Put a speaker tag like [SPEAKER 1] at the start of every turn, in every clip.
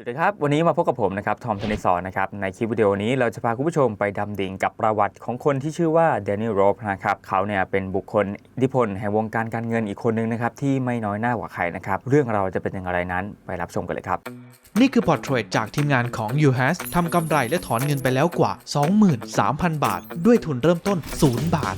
[SPEAKER 1] สวัสดีครับ วันนี้มาพบกับผมนะครับทอมธนิสรนะครับ ในคลิปวิดีโอนี้เราจะพาคุณผู้ชมไปดำดิ่งกับประวัติของคนที่ชื่อว่าเดนิ l โร e นะครับ เขาเนี่ยเป็นบุคคลอิทธิพลแห่งวงการการเงินอีกคนนึงนะครับ ที่ไม่น้อยหน้ากว่าใครนะครับ เรื่องเราวจะเป็นอย่างไรนั้นไปรับชมกันเลยครับ
[SPEAKER 2] นี่คือพอร์ตเทรตจากทีมงานของ UHAS ทำกำไรและถอนเงินไปแล้วกว่า 23,000 บาท ด้วยทุนเริ่มต้น 0 บาท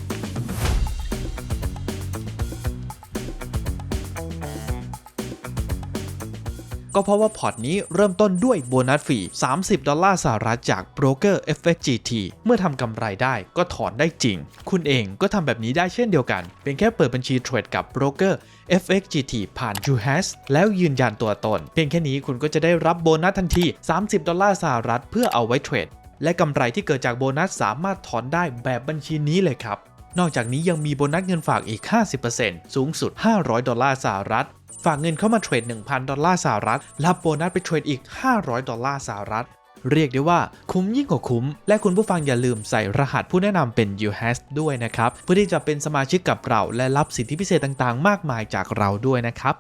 [SPEAKER 2] ก็เพราะว่าพอร์ตนี้เริ่มต้นด้วยโบนัสฟรี 30 ดอลลาร์สหรัฐจากโบรกเกอร์ FXGT เมื่อทำกำไรได้ก็ถอนได้จริง คุณเองก็ทำแบบนี้ได้เช่นเดียวกัน เป็นแค่เปิดบัญชีเทรดกับโบรกเกอร์ FXGT ผ่าน UHAS แล้วยืนยันตัวตน เพียงแค่นี้คุณก็จะได้รับโบนัสทันที 30 ดอลลาร์สหรัฐเพื่อเอาไว้เทรด และกำไรที่เกิดจากโบนัสสามารถถอนได้แบบบัญชีนี้เลยครับนอกจากนี้ยังมีโบนัสเงินฝากอีก 50%สูงสุด 500 ดอลลาร์สหรัฐ ฝากเงินเข้ามาเทรด 1,000 ดอลลาร์สหรัฐ รับโบนัสไปเทรดอีก 500 ดอลลาร์สหรัฐ เรียกได้ว่าคุ้มยิ่งกว่าคุ้ม และคุณผู้ฟังอย่าลืมใส่รหัสผู้แนะนำเป็น UHAS ด้วยนะครับ เพื่อที่จะเป็นสมาชิกกับเรา และรับสิทธิพิเศษต่างๆ มากมายจากเราด้วยนะครับ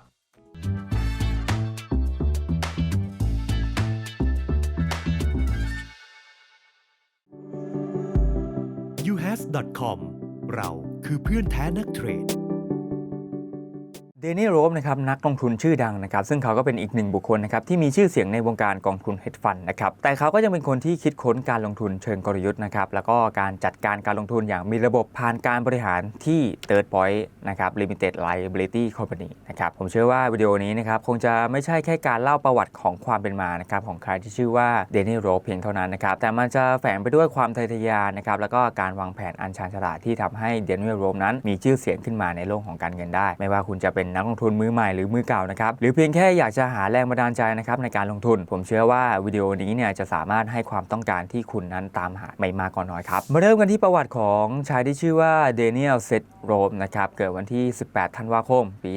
[SPEAKER 3] uhas.com เราคือเพื่อนแท้นักเทรด
[SPEAKER 1] เดนิ l โร e นะครับนักลงทุนชื่อดังนะครับซึ่งเขาก็เป็นอีกหนึ่งบุคคลนะครับที่มีชื่อเสียงในวงการกองทุน hedge fund นะครับแต่เขาก็ยังเป็นคนที่คิดค้นการลงทุนเชิงกลยุทธ์นะครับแล้วก็การจัดการการลงทุนอย่างมีระบบผ่านการบริหารที่ Third Point นะครับ Limited Liability Company นะครับผมเชื่อว่าวิดีโอนี้นะครับคงจะไม่ใช่แค่การเล่าประวัติของความเป็นมานะครับของใครที่ชื่อว่าเดนิ l โร e เพียงเท่านั้นนะครับแต่มันจะแฝงไปด้วยความทะเยอทะยานนะครับแล้วก็การวางแผนอันชาญฉลาดที่ทำให้เดนิ l โร e นั้นมีชื่อเสียงขึ้นมาในโลกของการเงินได้ ไม่ว่าคุณจะเป็นนักลงทุนมือใหม่หรือมือเก่านะครับหรือเพียงแค่อยากจะหาแรงบันดาลใจนะครับในการลงทุน ผมเชื่อว่าวิดีโอนี้เนี่ยจะสามารถให้ความต้องการที่คุณนั้นตามหาไม่มากก็น้อยครับมาเริ่มกันที่ประวัติของชายที่ชื่อว่าเดนิเอลเซตโรมนะครับเกิดวันที่ 18 ธันวาคม ปี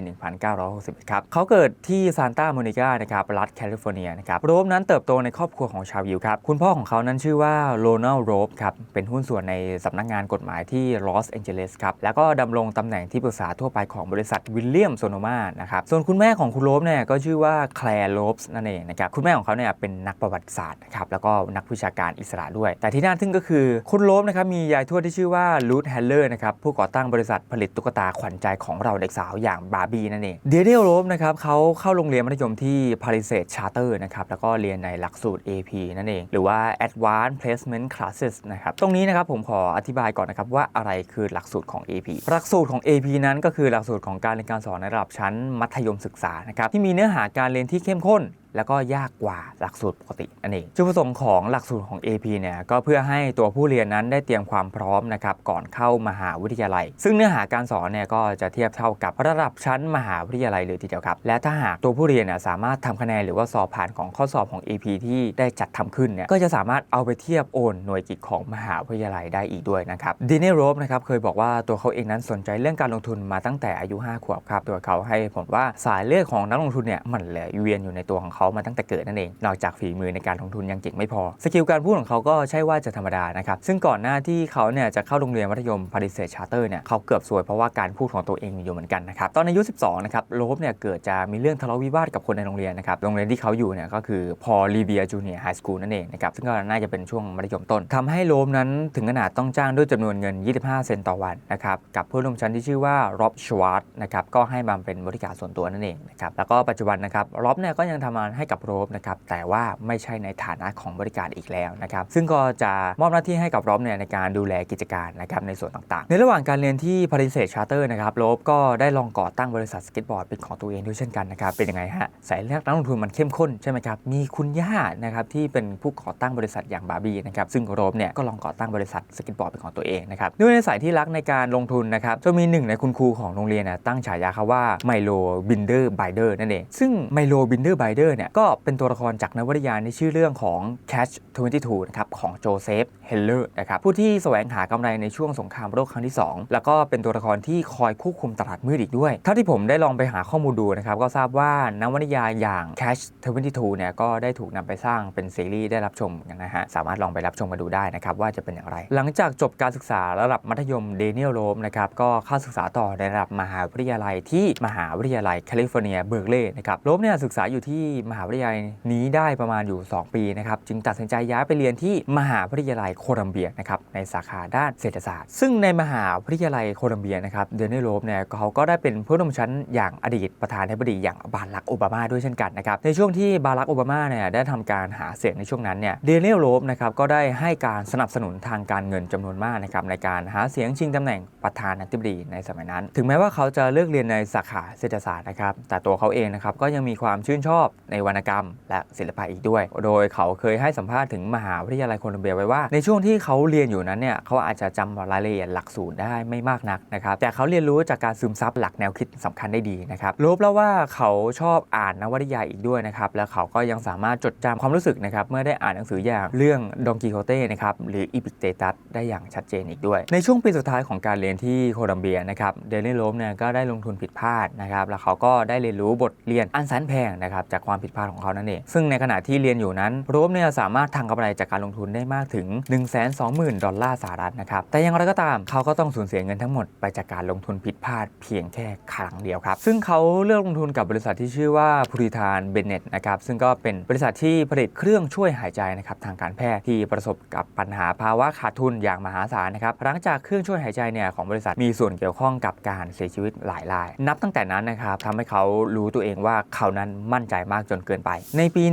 [SPEAKER 1] 1960ครับเขาเกิดที่ซานตาโมนิกานะครับรัฐแคลิฟอร์เนียนะครับโรมนั้นเติบโตในครอบครัวของชาวยิวครับคุณพ่อของเขานั้นชื่อว่าโรนัลโรบครับเป็นหุ้นส่วนในสำนักงานกฎหมายที่ลอสแองเจลิสครับแล้วก็ดำรงตำแหน่งที่ปรึกษาทั่วไปของบริษัทวิลเลียมโซโนมานะครับส่วนคุณแม่ของคุณโรบเนี่ยก็ชื่อว่าแคลร์โรบส์นั่นเองนะครับคุณแม่ของเขาเนี่ยเป็นนักประวัติศาสตร์นะครับแล้วก็นักวิชาการอิสระด้วย แต่ที่น่าทึ่งก็คือคุณโรบนะครับมียายทวดที่ชื่อว่าลูธแฮลเลอร์นะครับผู้ก่อตั้งบริษัทผลิตตุ๊กตาขวัญใจของเราเด็กสาวอย่างบาร์บี้นั่นเองเดเนียลโรบนะครับเขาเข้าโรงเรียนมัธยมที่ Palisade Charter นะครับแล้วก็เรียนในหลักสูตร AP นั่นเอง หรือว่า Advanced Placement Classes นะครับตรงนี้นะครับผมขออธิบายก่อนนะครับว่าอะไรคือหลักสูตรของ AP หลักสูตรของ AP นั้นก็คือหลักสูตรของการเรียนการสอนในระดับชั้นมัธยมศึกษานะครับที่มีเนื้อหาการเรียนที่เข้มข้น แล้วก็ยากกว่าหลักสูตรปกตินั่นเองจุดประสงค์ของหลักสูตรของ AP เนี่ยก็เพื่อให้ตัวผู้เรียนนั้นได้เตรียมความพร้อมนะครับก่อนเข้ามหาวิทยาลัย ซึ่งเนื้อหาการสอนเนี่ยก็จะเทียบเท่ากับระดับชั้นมหาวิทยาลัยเลยทีเดียวครับ และถ้าหากตัวผู้เรียนเนี่ยสามารถทำคะแนนหรือว่าสอบผ่านของข้อสอบของ AP ที่ได้จัดทำขึ้นเนี่ยก็จะสามารถเอาไปเทียบโอนหน่วยกิจของมหาวิทยาลัยได้อีกด้วยนะครับดีเนโรบนะครับเคยบอกว่าตัวเขาเองนั้นสนใจเรื่องการลงทุนมาตั้งแต่อายุ 5 ขวบครับโดยเขาให้ผลว่าสายเลือดของนักลงทุนเนี่ยมันเลยเวียนอยู่ในตัวของเขามาตั้งแต่เกิดนั่นเอง นอกจากฝีมือในการลงทุนยังเก่งไม่พอ สกิลการพูดของเขาก็ใช่ว่าจะธรรมดานะครับ ซึ่งก่อนหน้าที่เขาเนี่ยจะเข้าโรงเรียนมัธยมพาริเซชาร์เตอร์เนี่ยเขาเกือบซวยเพราะว่าการพูดของตัวเองอยู่เหมือนกันนะครับ ตอนอายุ 12 นะครับโลบเนี่ยเกิดจะมีเรื่องทะเลาะวิวาทกับคนในโรงเรียนนะครับ โรงเรียนที่เขาอยู่เนี่ยก็คือพอลีเบียจูเนียร์ไฮสคูลนั่นเองนะครับ ซึ่งก็น่าจะเป็นช่วงมัธยมต้นทำให้โลบนั้นถึงขนาดต้องจ้างด้วยจำนวนเงิน 25 เซนต์ต่อวันนะครับกับเพื่อนร่วมชั้นที่ชื่อว่าร็อบชวาร์ตนะครับก็ให้มาเป็นบริการส่วนตัวนั่นเองนะครับแล้วก็ปัจจุบันนะครับร็อบเนี่ยก็ยังทำงานให้กับโรบนะครับแต่ว่าไม่ใช่ในฐานะของบริการอีกแล้วนะครับซึ่งก็จะมอบหน้าที่ให้กับโรบเนี่ยในการดูแลกิจการนะครับในส่วนต่างๆ ในระหว่างการเรียนที่พาริเซชาร์เตอร์นะครับโรบก็ได้ลองก่อตั้งบริษัทสเก็ตบอร์ดเป็นของตัวเองด้วยเช่นกันนะครับเป็นยังไงฮะสายเลือดนักลงทุนมันเข้มข้นใช่ไหมครับมีคุณย่านะครับที่เป็นผู้ก่อตั้งบริษัทอย่างบาร์บี้นะครับซึ่งโรบเนี่ยก็ลองก่อตั้งบริษัทสเก็ตบอร์ดเป็นของตัวเองนะครับด้วยในสายที่รักในการลงทุนนะครับจนมีหนึ่งในคุณครูของโรงเรียนนะตั้งฉายาเขาว่าไมโลบินเดอร์ไบเดอร์นั่นเองซึ่งไมโลบินเดอร์ไบเดอร์เนี่ยก็เป็นตัวละครจากนวนิยายในชื่อเรื่องของ Catch 22นะครับของโจเซฟเฮลเลอร์นะครับผู้ที่แสวงหากำไรในช่วงสงครามโลกครั้งที่ 2 แล้วก็เป็นตัวละครที่คอยควบคุมตลาดมืดอีกด้วย เท่าที่ผมได้ลองไปหาข้อมูลดูนะครับก็ทราบว่านวนิยายอย่าง Catch 22เนี่ยก็ได้ถูกนำไปสร้างเป็นซีรีส์ได้รับชมกันนะฮะสามารถลองไปรับชมกันดูได้นะครับว่าจะเป็นอย่างไร หลังจากจบการศึกษาระดับมัธยมเดนิเอลโรมนะครับก็เข้าศึกษาต่อในระดับมหาวิทยาลัยที่มหาวิทยาลัยแคลิฟอร์เนียเบิร์กเลย์นะครับโรมเนี่ยศึกษาอยู่ที่มหาวิทยาลัยนี้ได้ประมาณอยู่ 2 ปีนะครับจึงตัดสินใจย้ายไปเรียนที่มหาวิทยาลัยโคลัมเบียนะครับในสาขาด้านเศรษฐศาสตร์ ซึ่งในมหาวิทยาลัยโคลัมเบียนะครับเดนนิโรบเนี่ยเขาก็ได้เป็นผู้ร่วมชั้นอย่างอดีตประธานาธิบดีอย่างบารักโอบามาด้วยเช่นกันนะครับในช่วงที่บารักโอบามาเนี่ยได้ทำการหาเสียงในช่วงนั้นเนี่ยเดนนิโรบนะครับก็ได้ให้การสนับสนุนทางการเงินจำนวนมากนะครับในการหาเสียงชิงตำแหน่งประธานาธิบดีในสมัยนั้น ถึงแม้ว่าเขาจะเลือกเรียนในสาขาเศรษฐศาสตร์นะครับแต่ตัวเขาเองนะครับก็ยังมีความชื่นชอบในวรรณกรรม และศิลปะอีกด้วย โดยเขาเคยให้สัมภาษณ์ถึงมหาวิทยาลัยโคลัมเบียไว้ว่า ในช่วงที่เขาเรียนอยู่นั้นเนี่ยเขาอาจจะจำรายละเอียดหลักสูตรได้ไม่มากนักนะครับแต่เขาเรียนรู้จากการซึมซับหลักแนวคิดสำคัญได้ดีนะครับรู้แล้วว่าเขาชอบอ่านนวนิยายอีกด้วยนะครับแล้วเขาก็ยังสามารถจดจำความรู้สึกนะครับเมื่อได้อ่านหนังสืออย่างเรื่องดองกิโ o เต้นะครับหรืออีพิกเตตัสได้อย่างชัดเจนอีกด้วย ในช่วงปีสุดท้ายของการเรียนที่โคลัมเบียนะครับเดนนี่โรมเนี่ยก็ได้ลงทุนผิดพลาดนะครับแล้วเขาก็ได้เรียนรู้บทเรียนอันแสนแพงนะครับจากความผิดพลาดของเขานั่นเอง ซึ่งในขณะที่เรียนอยู่นั้นโรมเนี่ยสามารถทำกำไรจากการลงทุนได้มากถึง 1 2 0 0 0 0 ดอลลาร์สหรัฐนะครับ แต่อย่างไรก็ตามเขาก็ต้องสูญเสียเงินทั้งหมดไปจากการลงทุนผิดพลาดเพียงแค่ครั้งเดียวครับ ซึ่งเขาเลือกลงทุนกับบริษัทที่ชื่อว่าพูริธานเบนเน็ตนะครับ ซึ่งก็เป็นบริษัทที่ผลิตเครื่องช่วยหายใจนะครับทางการแพทย์ที่ประสบกับปัญหาภาวะขาดทุนอย่างมหาศาลนะครับ หลังจากเครื่องช่วยหายใจเนี่ยของบริษัทมีส่วนเกี่ยวข้องกับการเสียชีวิตหลายราย นับตั้งแต่นั้นนะครับทำให้เขารู้ตัวเองว่าเขานั้นมั่นใจมากจนเกินไป ในปี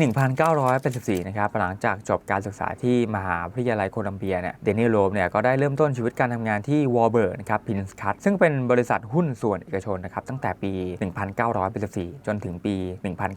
[SPEAKER 1] 1984 นะครับหลังจากจบการศึกษาที่มหาวิทยาลัยโคลัมเบียเนี่ยเดนนี่โรมเนี่ยก็ได้เริ่มต้นชีวิตการทำงานที่วอลเบิร์นะครับพินส์คัตซึ่งเป็นบริษัทหุ้นส่วนเอกชนนะครับตั้งแต่ปี 1984 จนถึงปี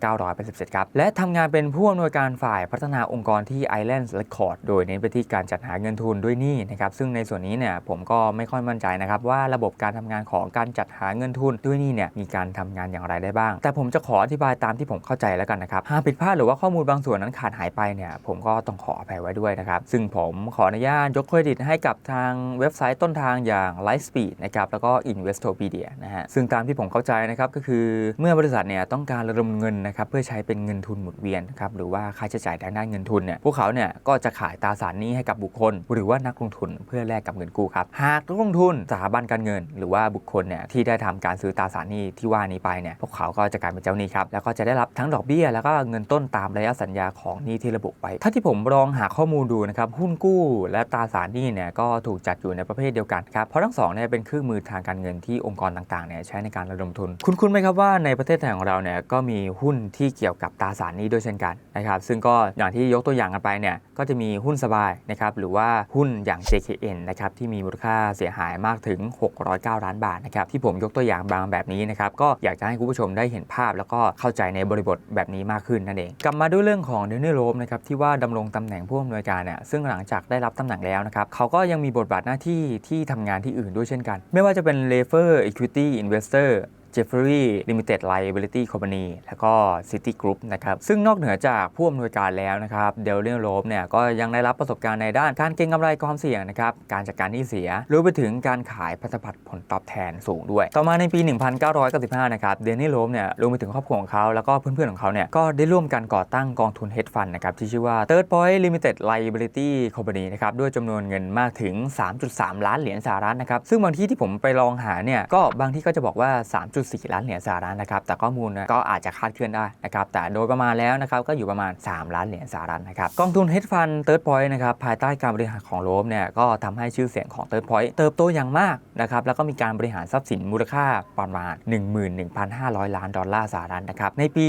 [SPEAKER 1] 1987 ครับและทำงานเป็นผู้อำนวยการฝ่ายพัฒนาองค์กรที่ Islands Record โดยเน้นไปที่การจัดหาเงินทุนด้วยหนี้นะครับซึ่งในส่วนนี้เนี่ยผมก็ไม่ค่อยมั่นใจนะครับว่าระบบการทำงานของการจัดหาเงินทุนด้วยหนี้เนี่ยมีการทำงานอย่างไรได้บ้าง แต่ผมจะขออธิบายตามที่ผมเข้าใจแล้วกันนะครับหากผิดพลาดหรือว่าข้อมูลบางส่วนนั้นขาดหายไปเนี่ยผมก็ต้องขออภัยไว้ด้วยนะครับ ซึ่งผมขออนุญาตยกเครดิตให้กับทางเว็บไซต์ต้นทางอย่าง Lightspeed นะครับแล้วก็ Investopedia นะฮะซึ่งตามที่ผมเข้าใจนะครับก็คือเมื่อบริษัทเนี่ยต้องการระดมเงินนะครับเพื่อใช้เป็นเงินทุนหมุนเวียนครับหรือว่าค่าใช้จ่ายทางด้านเงินทุนเนี่ยพวกเขาเนี่ยก็จะขายตราสารนี้ให้กับบุคคล หรือว่านักลงทุนเพื่อแลกกับเงินกู้ครับหากนักลงทุนสถาบันการเงิน หรือว่าบุคคลเนี่ยที่ได้ทำการซื้อตราสารนี้ที่ว่านี้ไปเนี่ยพวกเขาก็จะกลายเป็นเจ้าหนี้ครับแล้วก็จะได้รับทั้งดอกเบี้ยแล้วก็เงินต้นตามระยะสัญญาของหนี้ที่ระบุไว้ ถ้าที่ผมลองหาข้อมูลดูนะครับหุ้นกู้ และตราสารหนี้เนี่ยก็ถูกจัดอยู่ในประเภทเดียวกันครับเพราะทั้งสองเนี่ยเป็นเครื่องมือทางการเงินที่องค์กรต่างๆเนี่ยใช้ในการระดมทุน คุณคุณไหมครับว่าในประเทศไทยของเราเนี่ยก็มีหุ้นที่เกี่ยวกับตราสารหนี้ด้วยเช่นกันนะครับซึ่งก็อย่างที่ยกตัวอย่างกันไปเนี่ยก็จะมีหุ้นสบายนะครับหรือว่าหุ้นอย่าง JKN นะครับที่มีมูลค่าเสียหายมากถึง 609 ล้านบาทนะครับที่ผมยกตัวอย่างบางแบบนี้นะครับก็อยากจะให้คุณผู้ชมได้เห็นภาพ แล้วก็เข้าใจในบริบทแบบนี้มากขึ้นนั่นเอง กลับมาด้วยเรื่องของเดนนี่โรมนะครับที่ว่าดำรงตำแหน่งผู้อำนวยการเนี่ยซึ่งหลังจากได้รับตำแหน่งแล้วนะครับเขาก็ยังมีบทบาทหน้าที่ที่ทำงานที่อื่นด้วยเช่นกัน ไม่ว่าจะเป็น Lever Equity Investor Jeffrey Limited Liability Company แล้วก็ City Group นะครับซึ่งนอกเหนือจากผู้อำนวยการแล้วนะครับเดลเลียนโรบเนี่ยก็ยังได้รับประสบการณ์ในด้านการเก็งกำไรความเสี่ยงนะครับการจัดการหนี้เสียรวมไปถึงการขายพันธบัตรผลตอบแทนสูงด้วย ต่อมาในปี 1995 นะครับเดนนี่โรบเนี่ยรวมไปถึงครอบครัวของเขาแล้วก็เพื่อนๆของเขาเนี่ยก็ได้ร่วมกันก่อตั้งกองทุน hedge fund นะครับที่ชื่อว่า Third Point Limited Liability Company นะครับด้วยจำนวนเงินมากถึง 3.3 ล้านเหรียญสหรัฐนะครับซึ่งบางที่ที่ผมไปลองหาเนี่ยก็บางที่ก็จะบอกว่า3.4ล้านเหรียญสหรัฐนะครับ แต่ข้อมูลก็อาจจะคาดเคลื่อนได้นะครับ แต่โดยประมาณแล้วนะครับก็อยู่ประมาณ 3 ล้านเหรียญสหรัฐนะครับ กองทุน hedge fund Third Point นะครับภายใต้การบริหารของโรบเนี่ยก็ทำให้ชื่อเสียงของ Third Point เติบโตอย่างมากนะครับ แล้วก็มีการบริหารทรัพย์สินมูลค่าประมาณ 11,500 ล้านดอลลาร์สหรัฐนะครับ ในปี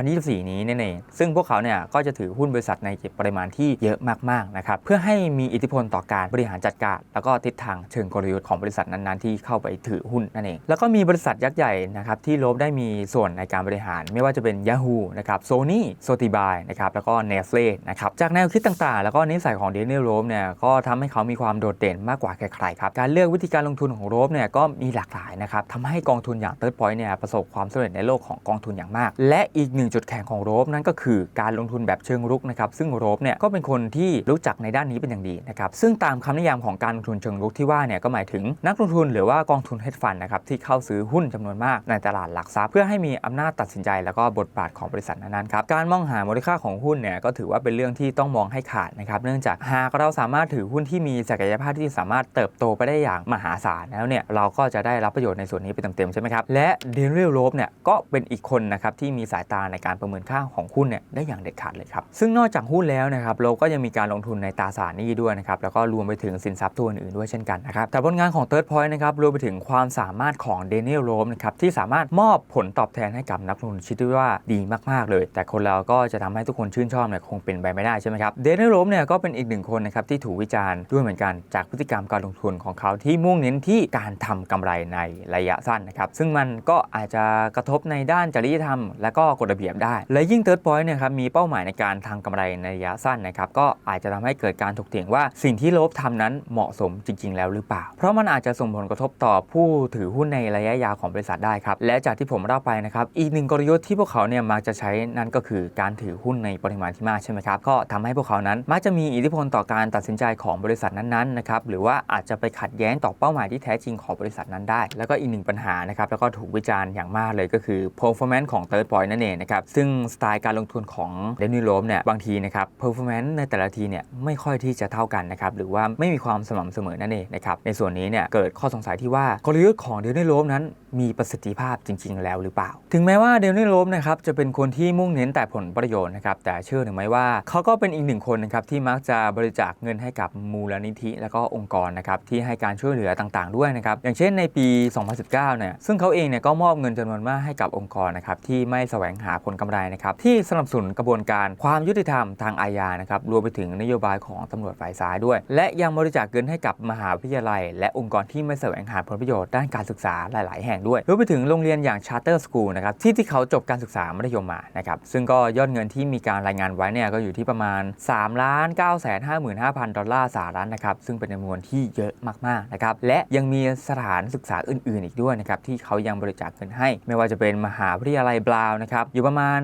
[SPEAKER 1] 2024 นี้นั่นเองซึ่งพวกเขาเนี่ยก็จะถือหุ้นบริษัทในปริมาณที่เยอะมากๆนะครับเพื่อให้มีอิทธิพลต่อการบริหารจัดการ แล้วก็ทิศทางเชิงกลยุทธ์ของบริษัทนั้นๆที่เข้าไปถือหุ้นนั่นเองแล้วก็มีบริษัทยักษ์ใหญ่นะครับที่โรบได้มีส่วนในการบริหาร ไม่ว่าจะเป็น Yahoo นะครับโซนี่โซติบายนะครับแล้วก็ Nestle นะครับจากแนวคิดต่างๆ แล้วก็นิสัยของเดน i ลโรบเนี่ยก็ทำให้เขามีความโดดเด่นมากกว่าใครๆครับการเลือกวิธีการลงทุนของโรบเนี่ยก็มีหลากหลายนะครับทำให้กองทุนอย่าง Third Point เนี่ยประสบความสำเร็จในโลกของกองทุนอย่างมาก และอีกหนึ่งจุดแข็งของโรบนั่นก็คือการลงทุนแบบเชิงรุกนะครับซึ่งโรบเนี่ยก็เป็นคนที่รู้จักในด้านนี้เป็นอย่างดีนะครับซึ่งตามคำนิยามของการลงทุนเชิงรุกที่ว่าเนี่ยก็หมายถึงนักลงทุนหรือว่ากองทุน hedge fund นะครับที่เข้าซื้อหุ้นจำนวนมากในตลาดหลักทรัพย์เพื่อให้มีอำนาจตัดสินใจแล้วก็บทบาทของบริษัทนั้นๆครับการมองหามูลค่าของหุ้นเนี่ยก็ถือว่าเป็นเรื่องที่ต้องมองให้ขาดนะครับเนื่องจากหากเราสามารถถือหุ้นที่มีศักยภาพที่สามารถเติบโตไปได้อย่างมหาศาลแล้วเนี่ยเราก็จะได้รับประโยชน์ในส่วนนี้ไปเต็มๆใช่ไหมครับและเดนเรลโรบเนี่ยก็เป็นอีกคนนะครับที่มีสายตาในการประเมินค่าของหุ้นเนี่ยได้อย่างเด็ดขาดเลยครับซึ่งนอกจากหุ้นแล้วนะครับเราก็ยังมีการลงทุนในตราสารหนี้ด้วยนะครับแล้วก็รวมไปถึงสินทรัพย์ตัวอื่นๆด้วยเช่นกันนะครับแต่ผลงานของ Third Point นะครับรวมไปถึงความสามารถของเดนเอลโรมนะครับที่สามารถมอบผลตอบแทนให้กับนักลงทุนชิดว่าดีมากๆเลย แต่คนเราก็จะทำให้ทุกคนชื่นชอบเนี่ยคงเป็นไปไม่ได้ใช่ไหมครับเดนิเอลโรมเนี่ยก็เป็นอีกหนึ่งคนนะครับที่ถูกวิจารณ์ด้วยเหมือนกันจากพฤติกรรมการลงทุนของเขาที่มุ่งเน้นที่การทำกำไรในระยะสั้นนะครับซึ่งมันก็อาจจะกระทบในด้านจริยธรรม และก็กฎระเบียบได้ และยิ่ง Third Point เนี่ยครับมีเป้าหมายในการทำกำไรในระยะสั้นนะครับก็อาจจะทำให้เกิดการถกเถียงว่าสิ่งที่โลบทำนั้นเหมาะสมจริง ๆ แล้วหรือเปล่า เพราะมันอาจจะส่งผลกระทบต่อผู้ถือหุ้นในระยะยาวของบริษัทได้ครับ และจากที่ผมเล่าไปนะครับ อีกหนึ่งกลยุทธ์ที่พวกเขาเนี่ยมักจะใช้นั่นก็คือการถือหุ้นในปริมาณที่มากใช่ไหมครับก็ทำให้พวกเขานั้นมักจะมีอิทธิพลต่อการตัดสินใจของบริษัทนั้นๆนะครับหรือว่าอาจจะไปขัดแย้งต่อเป้าหมายที่แท้จริงของบริษัทนั้นได้ แล้วก็อีกหนึ่งปัญหานะครับแล้วก็ถูกวิจารณ์อย่างมากเลยก็คือ performance ของ third point นั่นเองนะครับซึ่งสไตล์การลงทุนของเดนิโลมเนี่ยบางทีนะครับ performance ในแต่ละทีเนี่ยไม่ค่อยที่จะเท่ากันนะครับหรือว่าไม่มีความสม่ำเสมอนั่นเองนะครับในส่วนนี้เนี่ยเกิดข้อสงสัยที่ว่ากลยุทธ์ของเดนิโลมนั้นมีประสิทธิภาพจริง ๆ แล้วหรือเปล่า ถึงแม้ว่าเดนิโลมนะครับจะเป็นคนที่มุ่งเน้นแต่ผลประโยชน์นะครับแต่เชื่อหรือไม่ว่าเขาก็เป็นอีกหนึ่งคนนะครับที่มักจะบริจาคเงินให้กับมูลนิธิ และก็องค์กรนะครับที่ให้การช่วยเหลือต่างๆ ด้วยนะครับอย่างเช่นในปี 2019เนี่ยซึ่งเขาเองเนี่ยก็มอบเงินจำนวนมากให้กับองค์กรนะครับที่ไม่แสวงหาผลกำไรนะครับที่สนับสนุนกระบวนการความยุติธรรมทางอาญานะครับรวมไปถึงนโยบายของตำรวจฝ่ายซ้ายด้วย และยังบริจาคเงินให้กับมหาวิทยาลัย และองค์กรที่ไม่แสวงหาผลประโยชน์ด้านการศึกษาหลาย ๆ แห่งด้วยรวมไปถึงโรงเรียนอย่าง Charter School นะครับที่ที่เขาจบการศึกษามัธยมมานะครับซึ่งก็ยอดเงินที่มีการรายงานไว้เนี่ยก็อยู่ที่ประมาณ3ล้าน9 5 5 0 0 0 ดอลลาร์สหรัฐนะครับซึ่งเป็นจำนวนที่เยอะมากๆนะครับและยังมีสถานศึกษาอื่น ๆ อีกด้วยนะครับที่เขายังบริจาคเงินให้ ไม่ว่าจะเป็นมหาวิทยาลัยบราวน์นะครับอยู่ประมาณ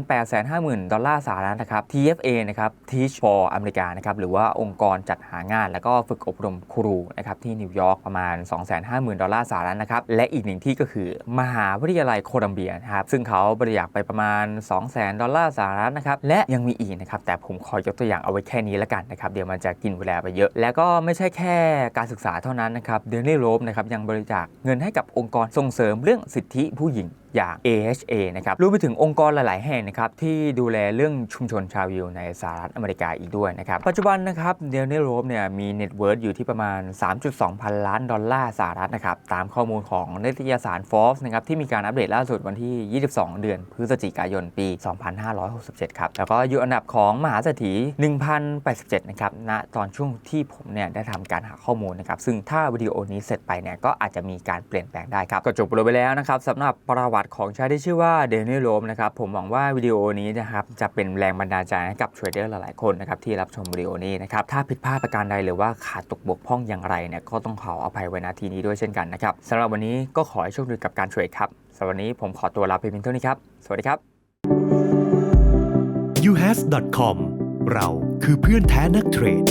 [SPEAKER 1] 850,000 ดอลลาร์สหรัฐนะครับ TFA นะครับ Teach for อเมริกานะครับหรือว่าองค์กรจัดหางาน แล้วก็ฝึกอบรมครูนะครับที่นิวยอร์กประมาณ 250,000 ดอลลาร์สหรัฐนะครับและอีกหนึ่งที่ก็คือมหาวิทยาลัยโคลัมเบียนะครับซึ่งเขาบริจาคไปประมาณ 200,000 ดอลลาร์สหรัฐนะครับและยังมีอีกนะครับแต่ผมขอยกตัวอย่างเอาไว้แค่นี้แล้วกันนะครับเดี๋ยวมันจะกินเวลาไปเยอะ แล้วก็ไม่ใช่แค่การศึกษาเท่านั้นนะครับเดนนี่โรบนะครับยังบริจาคเงินให้กับองค์กรส่งเสริมเรื่องสิทธิผู้หญิง อย่าง AHA นะครับรวมไปถึงองค์กรหลาย ๆ แห่งนะครับที่ดูแลเรื่องชุมชนชาวยิวในสหรัฐอเมริกาอีกด้วยนะครับ ปัจจุบันนะครับเดลเนโรบเนี่ยมีเน็ตเวิร์อยู่ที่ประมาณ 3.2 พันล้านดอลลาร์สหรัฐนะครับตามข้อมูลของนิตยสาร Forbes นะครับที่มีการอัปเดตล่าสุดวันที่ 22 เดือนพฤศจิกายนปี 2567 ครับ แล้วก็อยู่อันดับของมหาเศรษฐี 1,087 นะครับณตอนช่วงที่ผมเนี่ยได้ทำการหาข้อมูลนะครับซึ่งถ้าวิดีโอนี้เสร็จไปเนี่ยก็อาจจะมีการเปลี่ยนแปลงได้ครับก็จบไปแล้วนะครับสำหรับประวัติของชายที่ชื่อว่าเดนิโรมนะครับผมหวังว่าวิดีโอนี้นะครับจะเป็นแรงบันดาลใจให้กับเทรดเดอร์หลายๆคนนะครับที่รับชมวิดีโอนี้นะครับถ้าผิดพลาดประการใดหรือว่าขาดตกบกพร่องอย่างไรเนี่ยก็ต้องขออภัยไว้ณที่นี้ด้วยเช่นกันนะครับสำหรับวันนี้ก็ขอให้โชคดีกับการเทรดครับสำหรับวันนี้ผมขอตัวลาไปเพียงเท่านี้ครับสวัสดีครับ
[SPEAKER 3] uhas.com เราคือเพื่อนแท้นักเทรด